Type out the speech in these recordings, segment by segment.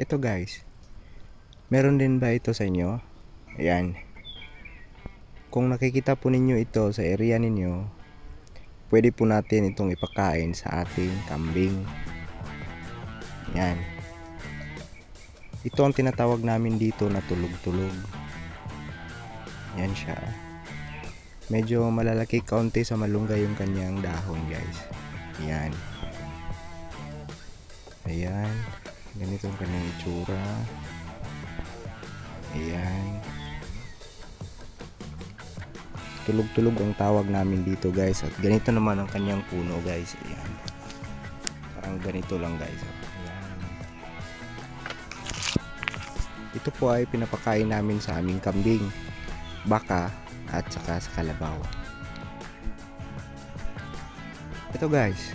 Ito guys. Meron din ba ito sa inyo? Ayan. Kung nakikita po ninyo ito sa area ninyo, pwede po natin itong ipakain sa ating kambing. Yan. Ito ang tinatawag namin dito na tulog-tulog. Yan siya. Medyo malalaki kaunti sa malunggay yung kanyang dahon guys. Yan. Ayan. Ganito ang kanyang itsura. Ayan. Tulog-tulog ang tawag namin dito guys. At ganito naman ang kanyang puno guys. Ayan. Parang ganito lang guys. Ayan. Ito po ay pinapakain namin sa aming kambing, baka, at saka sa kalabaw. Ito guys,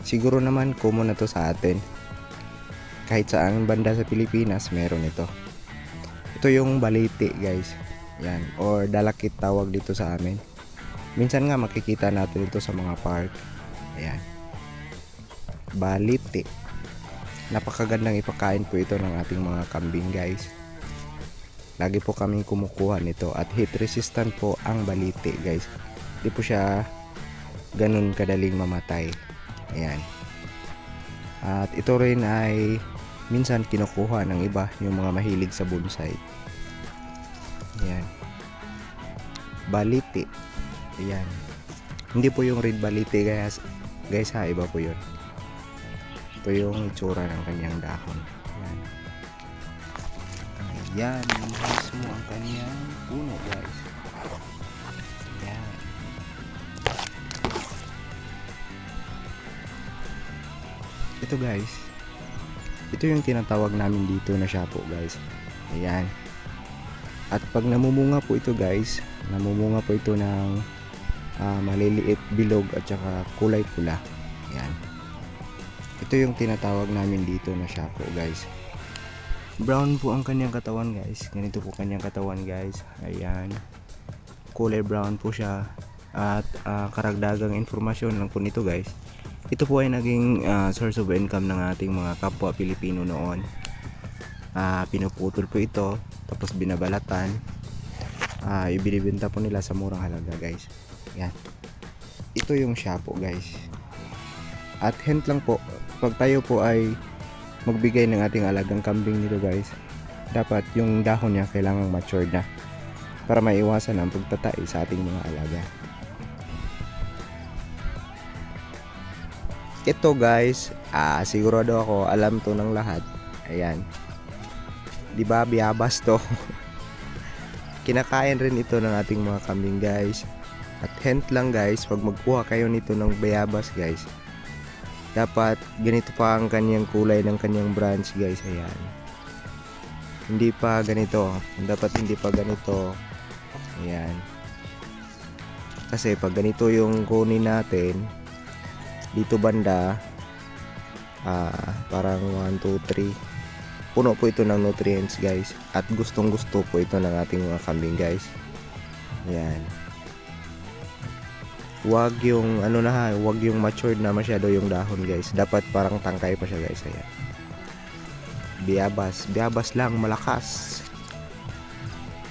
siguro naman common na to sa atin. Kahit saan banda sa Pilipinas, meron ito. Ito yung baliti guys. Yan, or dalakit tawag dito sa amin. Minsan nga makikita natin ito sa mga park. Ayan. Baliti. Napakagandang ipakain po ito ng ating mga kambing guys. Lagi po kaming kumukuha nito at heat resistant po ang baliti guys. Hindi po siya ganun kadaling mamatay. Ayan. At ito rin ay minsan kinukuha ng iba yung mga mahilig sa bonsai. Ayan. Baliti. Ayan. Hindi po yung red baliti guys. Guys ha, iba po yun. Ito yung itsura ng kanyang dahon. Ayan. Ayan, mismo ang kanyang puno guys. Ayan. Ito guys. Ito yung tinatawag namin dito na shapo guys. Ayan. At pag namumunga po ito guys, namumunga po ito ng ah, maliliit bilog at saka kulay pula. Ayan. Ito yung tinatawag namin dito na shapo guys. Brown po ang kanyang katawan guys. Ganito po kanyang katawan guys. Ayan. Kulay brown po siya. At ah, karagdagang informasyon lang po nito guys. Ito po ay naging ah, source of income ng ating mga kapwa Pilipino noon. Ah, pinuputol po ito tapos binabalatan. Ah, ibinibenta po nila sa murang halaga guys. Yan. Ito yung shapo guys. At hint lang po, pag tayo po ay magbigay ng ating alagang kambing nito guys, dapat yung dahon niya kailangang matured na para maiwasan ang pagtatay sa ating mga alaga. Ito guys, ah, sigurado ako alam to ng lahat. Ayan. 'Di ba biyabas to? Kinakain rin ito ng ating mga kambing guys. At hint lang guys, pag magkuha kayo nito ng bayabas guys, dapat ganito pa ang kanyang kulay ng kanyang branch guys ayan hindi pa ganito dapat hindi pa ganito ayan kasi pag ganito yung kunin natin dito banda ah, parang 1, 2, 3 puno po ito ng nutrients guys at gustong gusto po ito ng ating mga kambing guys ayan wag yung ano na ha, wag yung matured na masyado yung dahon guys. Dapat parang tangkay pa siya guys. Ayan. Biyabas, biyabas lang, malakas.